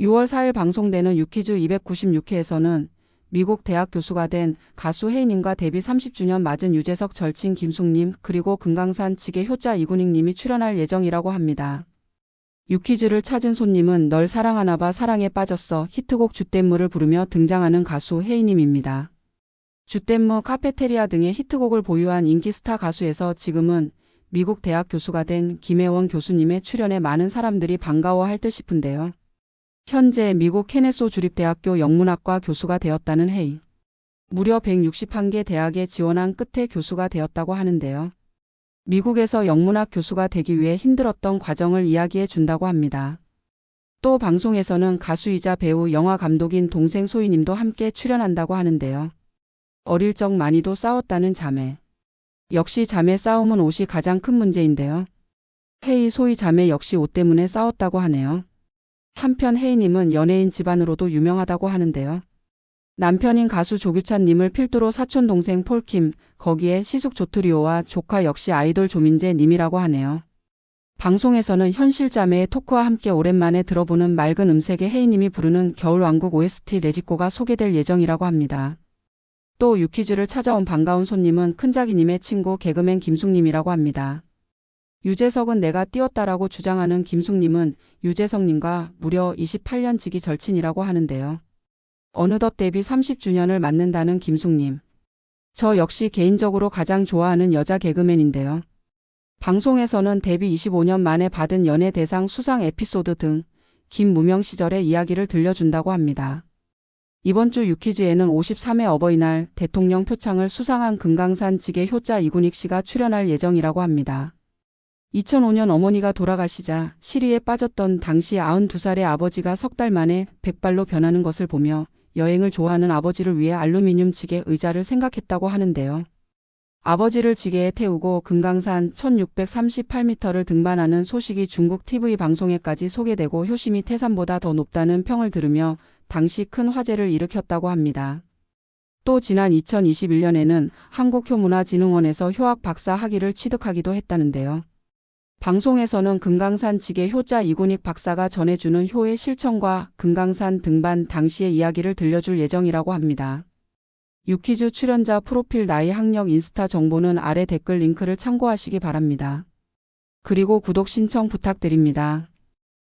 6월 4일 방송되는 유퀴즈 296회에서는 미국 대학 교수가 된 가수 혜인님과 데뷔 30주년 맞은 유재석 절친 김숙님 그리고 금강산 측의 효자 이군익님이 출연할 예정이라고 합니다. 유퀴즈를 찾은 손님은 널 사랑하나봐 사랑에 빠졌어 히트곡 주댐무를 부르며 등장하는 가수 혜인님입니다. 주댐무 카페테리아 등의 히트곡을 보유한 인기 스타 가수에서 지금은 미국 대학 교수가 된 김혜원 교수님의 출연에 많은 사람들이 반가워할 듯 싶은데요. 현재 미국 케네소 주립대학교 영문학과 교수가 되었다는 해이. 무려 161개 대학에 지원한 끝에 교수가 되었다고 하는데요. 미국에서 영문학 교수가 되기 위해 힘들었던 과정을 이야기해 준다고 합니다. 또 방송에서는 가수이자 배우 영화 감독인 동생 소희님도 함께 출연한다고 하는데요. 어릴 적 많이도 싸웠다는 자매. 역시 자매 싸움은 옷이 가장 큰 문제인데요. 혜이 소희 자매 역시 옷 때문에 싸웠다고 하네요. 한편 혜이님은 연예인 집안으로도 유명하다고 하는데요. 남편인 가수 조규찬님을 필두로 사촌 동생 폴킴, 거기에 시숙 조트리오와 조카 역시 아이돌 조민재 님이라고 하네요. 방송에서는 현실 자매의 토크와 함께 오랜만에 들어보는 맑은 음색의 혜이님이 부르는 겨울왕국 OST 레지코가 소개될 예정이라고 합니다. 또 유퀴즈를 찾아온 반가운 손님은 큰자기님의 친구 개그맨 김숙님이라고 합니다. 유재석은 내가 띄웠다라고 주장하는 김숙님은 유재석님과 무려 28년 지기 절친이라고 하는데요. 어느덧 데뷔 30주년을 맞는다는 김숙님. 저 역시 개인적으로 가장 좋아하는 여자 개그맨인데요. 방송에서는 데뷔 25년 만에 받은 연예대상 수상 에피소드 등 김무명 시절의 이야기를 들려준다고 합니다. 이번 주 유퀴즈에는 53회 어버이날 대통령 표창을 수상한 금강산 측의 효자 이군익 씨가 출연할 예정이라고 합니다. 2005년 어머니가 돌아가시자 시리에 빠졌던 당시 92살의 아버지가 석 달 만에 백발로 변하는 것을 보며 여행을 좋아하는 아버지를 위해 알루미늄 지게 의자를 생각했다고 하는데요. 아버지를 지게에 태우고 금강산 1638m를 등반하는 소식이 중국 TV 방송에까지 소개되고 효심이 태산보다 더 높다는 평을 들으며 당시 큰 화제를 일으켰다고 합니다. 또 지난 2021년에는 한국효문화진흥원에서 효학 박사 학위를 취득하기도 했다는데요. 방송에서는 금강산 지계 효자 이군익 박사가 전해주는 효의 실천과 금강산 등반 당시의 이야기를 들려줄 예정이라고 합니다. 유퀴즈 출연자 프로필 나이 학력 인스타 정보는 아래 댓글 링크를 참고하시기 바랍니다. 그리고 구독 신청 부탁드립니다.